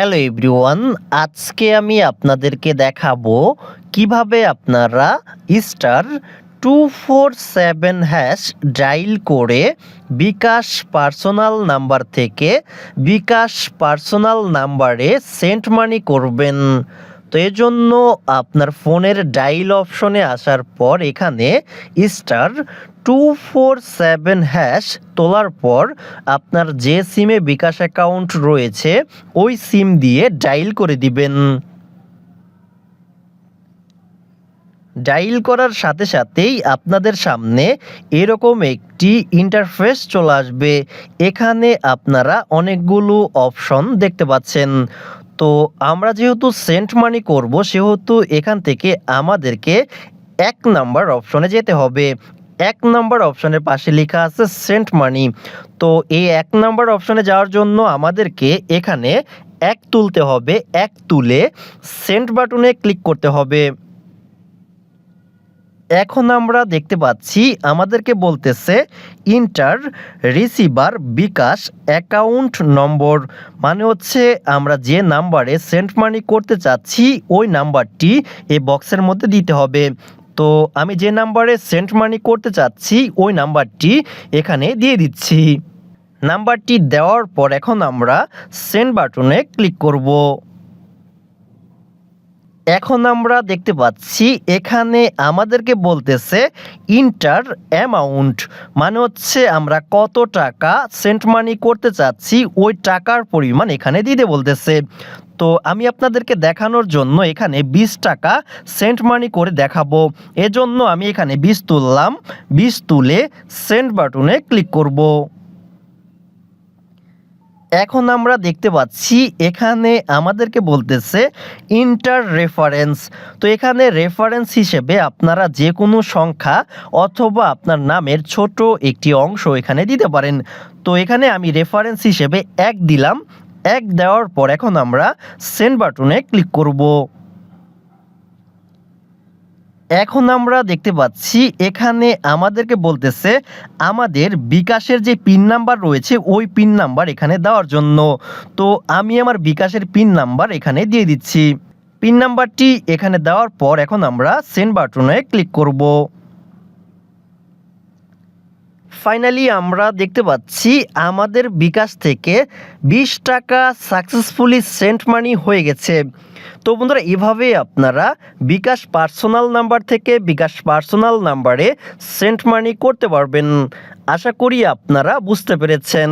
Hello everyone, আজকে আমি আপনাদেরকে দেখাবো কীভাবে আপনারা star two four seven hash dial করে বিকাশ পার্সোনাল নাম্বার থেকে বিকাশ পার্সোনাল নাম্বারে সেন্ট মানি করবেন। তো এজন্য আপনার ফোনের ডাইল অপশনে আসার পর এখানে star two four seven hash তোলার পর আপনার যে সিমে বিকাশ অ্যাকাউন্ট রয়েছে, ওই সিম দিয়ে ডাইল করে দিবেন। ডাইল করার সাথে সাথেই আপনাদের সামনে এরকম একটি ইন্টারফেস চলে আসবে। এখানে আপনারা অনেকগুলো অপশন দেখতে পাচ্ছেন। তো আমরা যেহেতু সেন্ট মানি করব, সেহেতু এখান থেকে আমাদেরকে এক নাম্বার অপশনে যেতে হবে। এক নাম্বার অপশনের পাশে লেখা আছে সেন্ট মানি তো এই এক নাম্বার অপশনে যাওয়ার জন্য আমাদেরকে এখানে এক তুলতে হবে। এক তুলে সেন্ট বাটনে ক্লিক করতে হবে। এখন আমরা দেখতে পাচ্ছি, আমাদেরকে বলতেছে ইন্টার রিসিভার বিকাশ অ্যাকাউন্ট নম্বর মানে হচ্ছে আমরা যে নাম্বারে সেন্ট মানি করতে চাচ্ছি, ওই নাম্বারটি এই বক্সের মধ্যে দিতে হবে। তো আমি যে নাম্বারে সেন্ট মানি করতে চাচ্ছি, ওই নাম্বারটি এখানে দিয়ে দিচ্ছি। নাম্বারটি দেওয়ার পর এখন আমরা সেন্ড বাটনে ক্লিক করব। এখন আমরা দেখতে পাচ্ছি, এখানে আমাদেরকে বলতেছে ইন্টার অ্যামাউন্ট মানে হচ্ছে আমরা কত টাকা সেন্ট মানি করতে চাচ্ছি, ওই টাকার পরিমাণ এখানে দিতে বলতেছে। তো আমি আপনাদেরকে দেখানোর জন্য এখানে বিশ টাকা সেন্ট মানি করে দেখাবো। এজন্য আমি এখানে বিশ তুললাম, বিশ তুলে সেন্ট বাটনে ক্লিক করব। এখন আমরা দেখতে পাচ্ছি এখানে আমাদেরকে বলতেছে ইন্টার রেফারেন্স তো এখানে রেফারেন্স হিসেবে আপনারা যে কোনো সংখ্যা অথবা আপনার নামের ছোট একটি অংশ এখানে দিতে পারেন। তো এখানে আমি রেফারেন্স হিসেবে এক দিলাম। এক দেওয়ার পর এখন আমরা সেন্ট বাটনে ক্লিক করব। এখন আমরা দেখতে পাচ্ছি, এখানে আমাদেরকে বলতেছে আমাদের বিকাশের যে পিন নাম্বার রয়েছে, ওই পিন নাম্বার এখানে দেওয়ার জন্য। তো আমি আমার বিকাশের পিন নাম্বার এখানে দিয়ে দিচ্ছি। পিন নাম্বারটি এখানে দেওয়ার পর এখন আমরা সেন্ড বাটনে ক্লিক করব। ফাইনালি আমরা দেখতে পাচ্ছি আমাদের বিকাশ থেকে বিশ টাকা সাকসেসফুলি সেন্ট মানি হয়ে গেছে। তো বন্ধুরা এভাবে আপনারা বিকাশ পার্সোনাল নাম্বার থেকে বিকাশ পার্সোনাল নাম্বারে সেন্ট মানি করতে পারবেন। আশা করি আপনারা বুঝতে পেরেছেন।